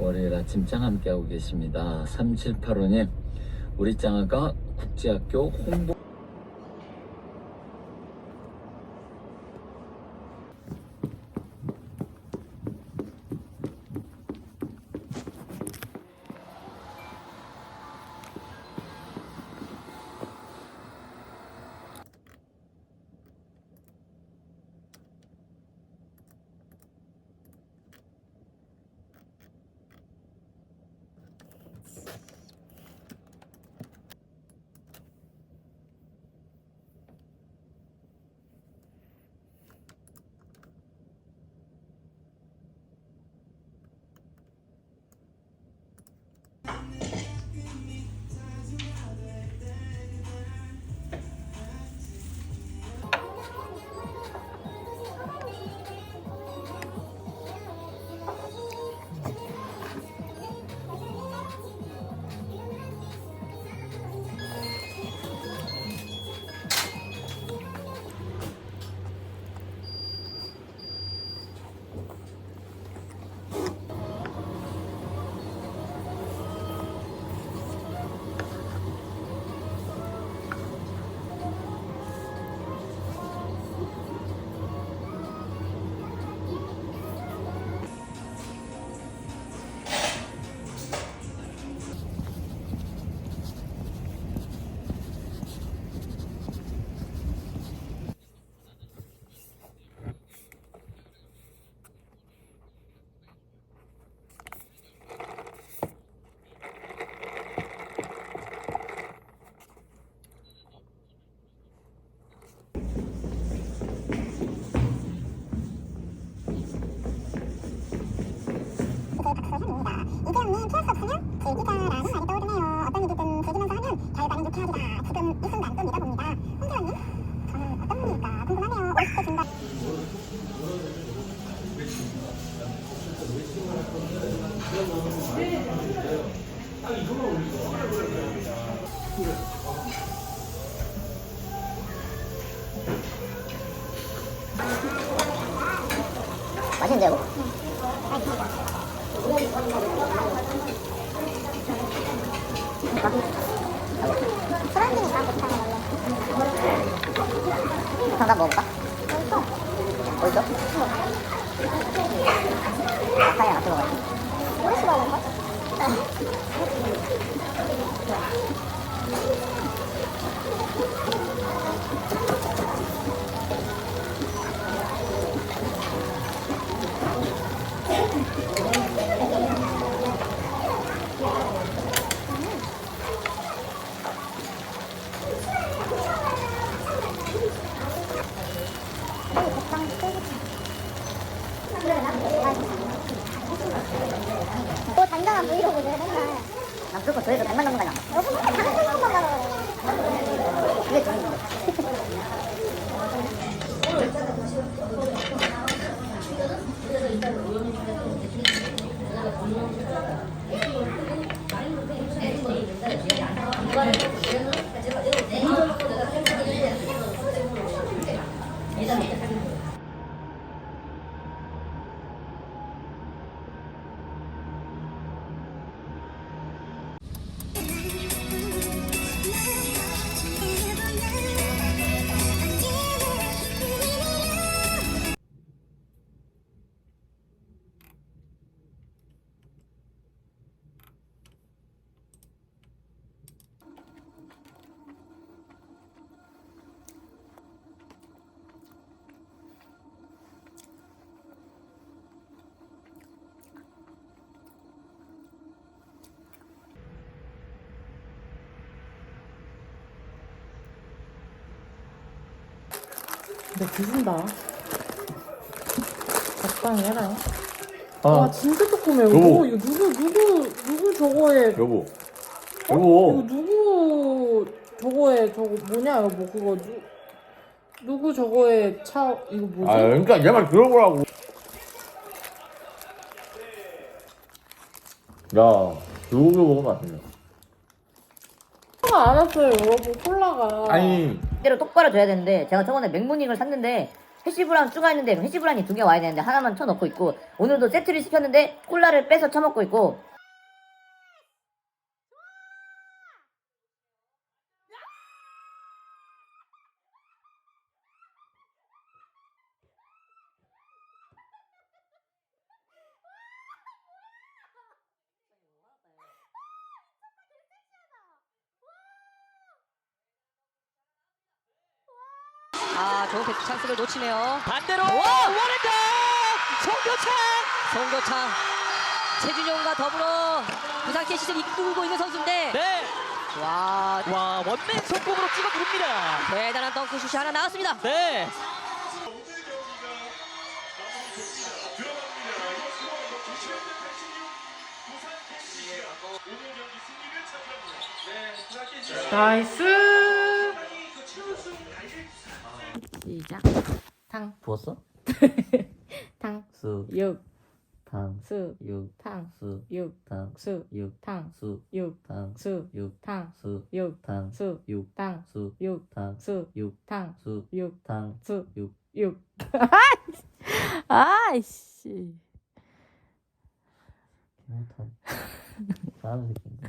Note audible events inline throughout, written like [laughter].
월요일 아침장 함께하고 계십니다. 3785님, 우리 짱아가 국제학교 홍보 맛있는데 이 Thank you. 난 무조건 조회수 100만 넘는 거냐 여기 맨날 다른 생각만 가요 그게 재밌는 너 뒤진다. 적당히 해라. 아, 와 진짜 조그매 이거. 여보. 이거 누구 누구 누구 저거에 여보, 이거 여보, 누구 저거에 저거 뭐냐 여보 그거 누 누구 저거에 차 이거 뭐지? 아, 그러니까 내말 들어보라고. 야, 누구 먹으면 안 돼요. 콜라가 안 왔어요 여러분 콜라가. 아니, 때로 똑바로 줘야 되는데 제가 저번에 맥모닝을 샀는데 해시브라운 추가 했는데 해시브라운이 두 개 와야 되는데 하나만 쳐넣고 있고 오늘도 세트를 시켰는데 콜라를 빼서 쳐먹고 있고 아, 좋은 패스 찬스를 놓치네요. 반대로 와! 원앤더 송교창 송교창, 최준용과 더불어 부상 캐시를 이끌고 있는 선수인데, 네. 와, 와 원맨 속공으로 찍어 누릅니다. 대단한 덩크슛이 하나 나왔습니다. 네. 나이스. 시작. 탕, 부었어? 탕, 수, 육, 탕, 수, 육, 탕, 수, 육, 탕, 수, 육, 탕, 수, 육, 탕, 수, 육, 탕, 수, 육, 탕, 수, 육, 땅, 수, 육, 탕, 수, 육, 탕, 수, 육, 탕, 수, 육. 육. 아이씨. 못하네. 잘하는 새끼인데.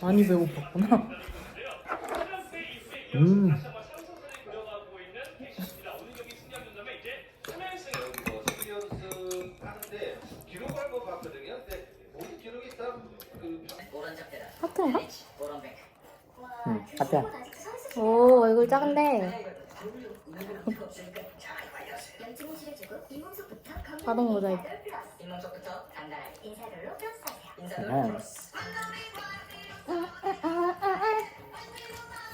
많이 배고팠구나. 음. 하트인가? 응, 하트야. 오 얼굴 작은데 자동 모자이크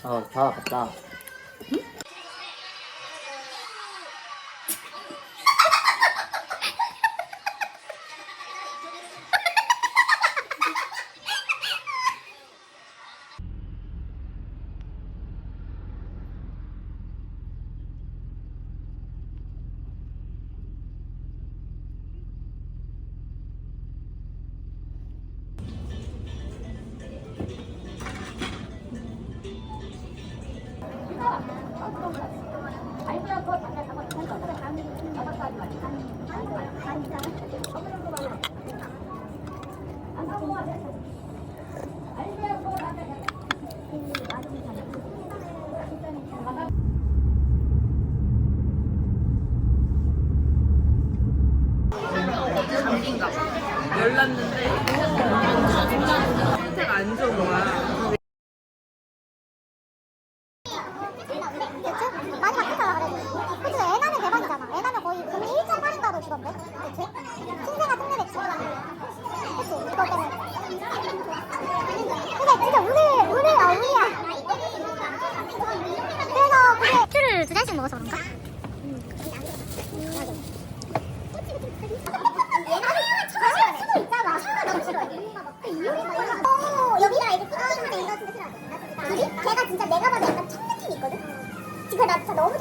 어, 다 왔다.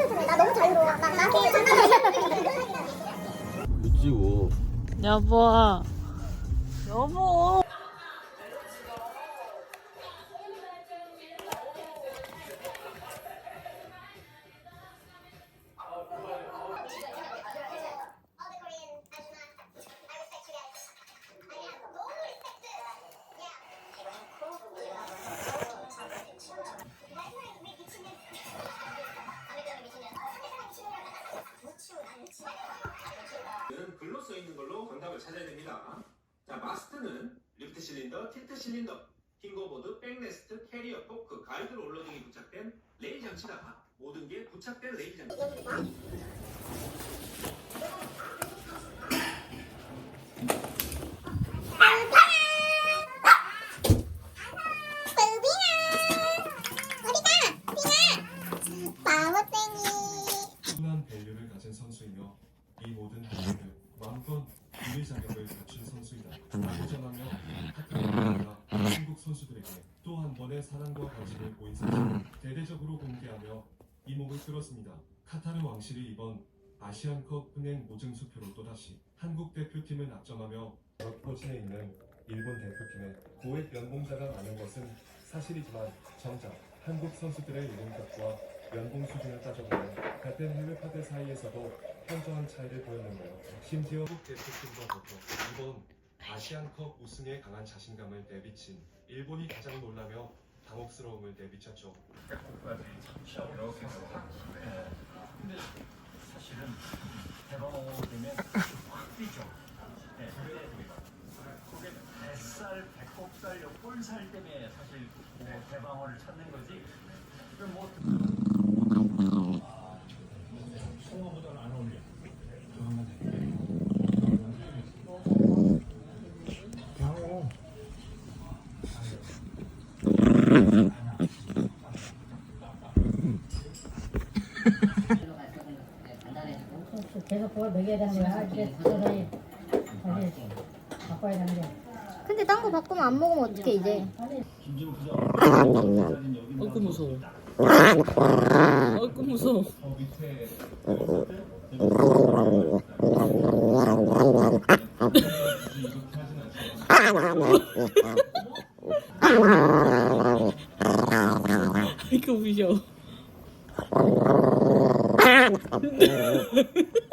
조심해 나 너무 자유로워 나 나한테 유지고 여보. 여보. 실린더, 틸트 실린더, 핑거보드, 백레스트, 캐리어, 포크, 가이드 롤러 등이 부착된 레일 장치다. 모든 게 부착된 레일 장치. 순한 밸류를 가진 선수이며 이 모든 밸류를 마음껏 누릴 자격을 갖춘 선수이다. 라고 전하며 카타르가 한국 선수들에게 또 한 번의 사랑과 관심을 보인 사실을 대대적으로 공개하며 이목을 끌었습니다. 카타르 왕실이 이번 아시안컵 흥행 모증수표로 또다시 한국 대표팀을 낙점하며 럭포진에 있는 일본 대표팀의 고액 연봉자가 많은 것은 사실이지만 정작 한국 선수들의 이름값과 연봉 수준을 따져보면 같은 해외 파들 사이에서도 현저한 차이를 보였는데요. 심지어 한국 대표팀과 더불어 이번 아시안컵 우승에 강한 자신감을 내비친 일본이 가장 놀라며 당혹스러움을 내비쳤죠. 뱃살, 배꼽살, 요 볼살 때문에 사실 뭐 대방어를 찾는 거지. 그럼 뭐 송어보다는 안 어울려. 계속 그걸 먹 바꿔야. 근데 딴 거 바꾸면 안 먹으면 어떡해 이제 어이구 무서워. 어이구 무서워. 이거 무서워. [laughs]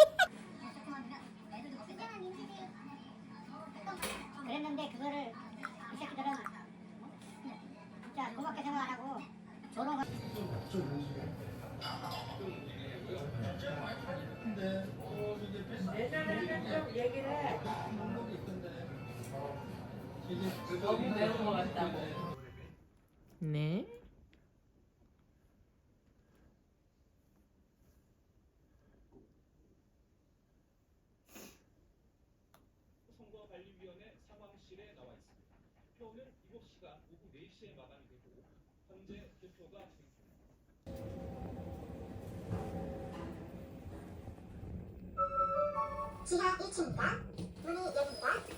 네. 선거관리위원회 상황실에 나와 있습니다. 표는 7시간 오후 4시에 마감이 되고 현재 투표가. 지하 1층입니다 문이 여기입니다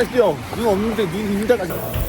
뛰어? 눈 없는데 눈데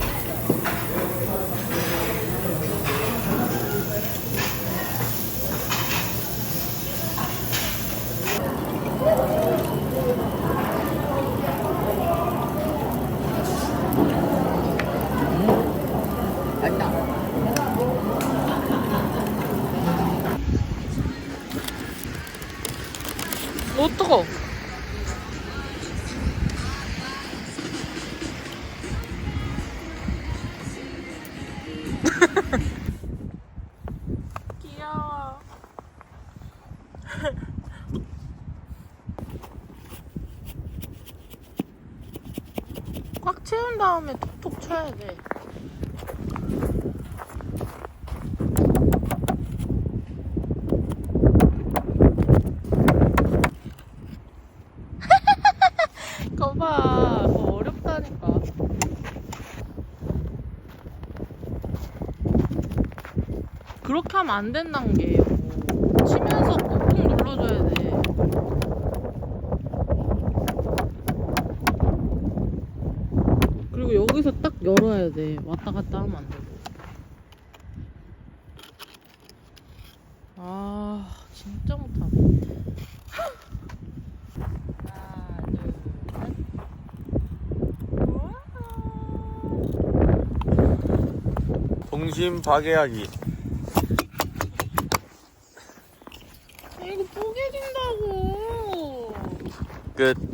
채운 다음에 톡톡 쳐야 돼. [laughs] 그거 봐. 그거 어렵다니까. 그렇게 하면 안 된다는 게 여보. 치면서 꾹꾹 눌러줘야 돼. 그리고 여기서 딱 열어야 돼. 왔다 갔다 하면 안 되고. 아, 진짜 못하네. 동심 파괴하기. 이거 뽀개진다고. 끝.